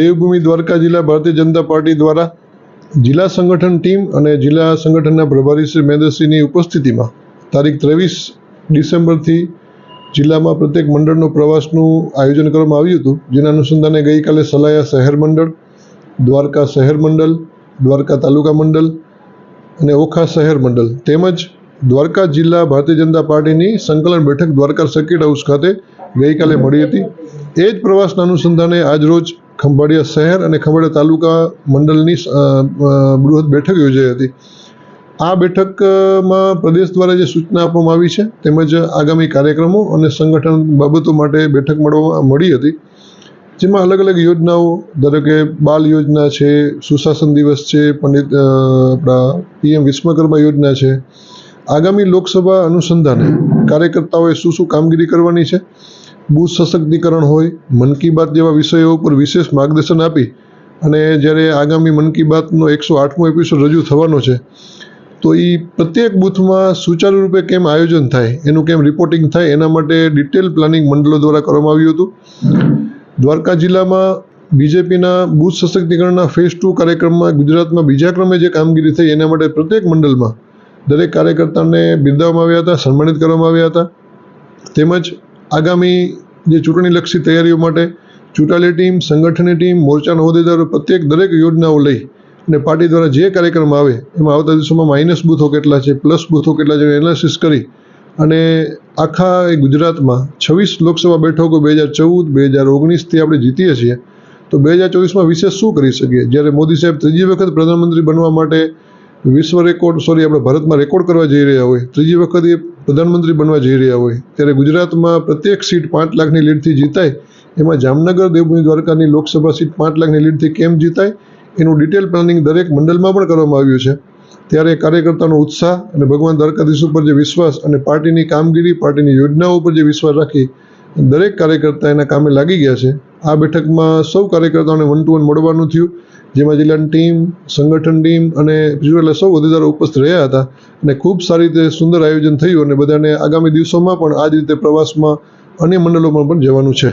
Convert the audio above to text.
દેવભૂમિ દ્વારકા જિલ્લા ભારતીય જનતા પાર્ટી દ્વારા જિલ્લા સંગઠન ટીમ અને જિલ્લા સંગઠનના પ્રભારી શ્રી મહેન્દ્રસિંહની ઉપસ્થિતિમાં તારીખ ત્રેવીસ ડિસેમ્બરથી જિલ્લામાં પ્રત્યેક મંડળનો પ્રવાસનું આયોજન કરવામાં આવ્યું હતું. જેના અનુસંધાને ગઈકાલે સલાયા શહેર મંડળ, દ્વારકા શહેર મંડળ, દ્વારકા તાલુકા મંડળ અને ઓખા શહેર મંડળ. તેમજ દ્વારકા જિલ્લા ભારતીય જનતા પાર્ટીની સંકલન બેઠક દ્વારકા સર્કિટ હાઉસ ખાતે ગઈકાલે મળી હતી. એ જ પ્રવાસના અનુસંધાને આજરોજ ખંભાળિયા શહેર અને ખંભાળિયા તાલુકા મંડળની બૃહદ બેઠક યોજાઈ હતી. આ બેઠકમાં પ્રદેશ દ્વારા જે સૂચના આપવામાં આવી છે, તેમજ આગામી કાર્યક્રમો અને સંગઠન બાબતો માટે બેઠક મળવા, મળી હતી, જેમાં અલગ અલગ યોજનાઓ, ધારો કે બાલ યોજના છે, સુશાસન દિવસ છે, પંડિત આપણા પીએમ વિશ્વકર્મા યોજના છે. આગામી લોકસભા અનુસંધાને કાર્યકર્તાઓએ શું શું કામગીરી કરવાની છે બુથ સશક્તિકરણ હોય, મન કી બાત જેવા વિષયો ઉપર વિશેષ માર્ગદર્શન આપી અને જ્યારે આગામી મન કી બાતનો એકસો આઠમો એપિસોડ રજૂ થવાનો છે, તો એ પ્રત્યેક બૂથમાં સુચારુ રૂપે કેમ આયોજન થાય, એનું કેમ રિપોર્ટિંગ થાય, એના માટે ડિટેલ પ્લાનિંગ મંડળો દ્વારા કરવામાં આવ્યું હતું. દ્વારકા જિલ્લામાં બીજેપીના બૂથ સશક્તિકરણના ફેઝ ટુ કાર્યક્રમમાં ગુજરાતમાં બીજા ક્રમે જે કામગીરી થઈ, એના માટે પ્રત્યેક મંડળમાં દરેક કાર્યકર્તાને બિરદાવવામાં આવ્યા હતા, સન્માનિત કરવામાં આવ્યા હતા. તેમજ આગામી જે ચૂંટણીલક્ષી તૈયારીઓ માટે ચૂંટાયેલી ટીમ, સંગઠનની ટીમ મોરચાના હોદ્દેદારો પ્રત્યેક દરેક યોજનાઓ લઈ અને પાર્ટી દ્વારા જે કાર્યક્રમ આવે, એમાં આવતા દિવસોમાં માઇનસ બૂથો કેટલા છે પ્લસ બૂથો કેટલા છે એનાલિસિસ કરી અને આખા એ ગુજરાતમાં છવ્વીસ લોકસભા બેઠકો બે હજાર ચૌદ, બે હજાર ઓગણીસથી આપણે જીતીએ છીએ. તો બે હજાર ચોવીસમાં વિશેષ શું કરી શકીએ? જ્યારે મોદી સાહેબ ત્રીજી વખત પ્રધાનમંત્રી બનવા માટે વિશ્વ રેકોર્ડ સોરી આપણે ભારતમાં રેકોર્ડ કરવા જઈ રહ્યા હોય, ત્રીજી વખત એ પ્રધાનમંત્રી બનવા જઈ રહ્યા હોય, ત્યારે ગુજરાતમાં પ્રત્યેક સીટ પાંચ લાખની લીડથી જીતાય, એમાં જામનગર, દેવભૂમિ દ્વારકાની લોકસભા સીટ પાંચ લાખની લીડથી કેમ જીતાય, એનું ડિટેલ પ્લાનિંગ દરેક મંડળમાં પણ કરવામાં આવ્યું છે. ત્યારે કાર્યકર્તાનો ઉત્સાહ અને ભગવાન દ્વારકાધીશ ઉપર જે વિશ્વાસ અને પાર્ટીની કામગીરી, પાર્ટીની યોજનાઓ ઉપર જે વિશ્વાસ રાખી, દરેક કાર્યકર્તા એના કામે લાગી ગયા છે. આ બેઠકમાં સૌ કાર્યકર્તાઓને વન ટુ વન મળવાનું થયું. જેમાં જિલ્લાની ટીમ, સંગઠન ટીમ અને એટલે સૌ હોદ્દેદારો ઉપસ્થિત રહ્યા હતા. અને ખૂબ સારી રીતે સુંદર આયોજન થયું અને બધાને આગામી દિવસોમાં પણ આ જ રીતે પ્રવાસમાં અન્ય મંડળોમાં પણ જવાનું છે.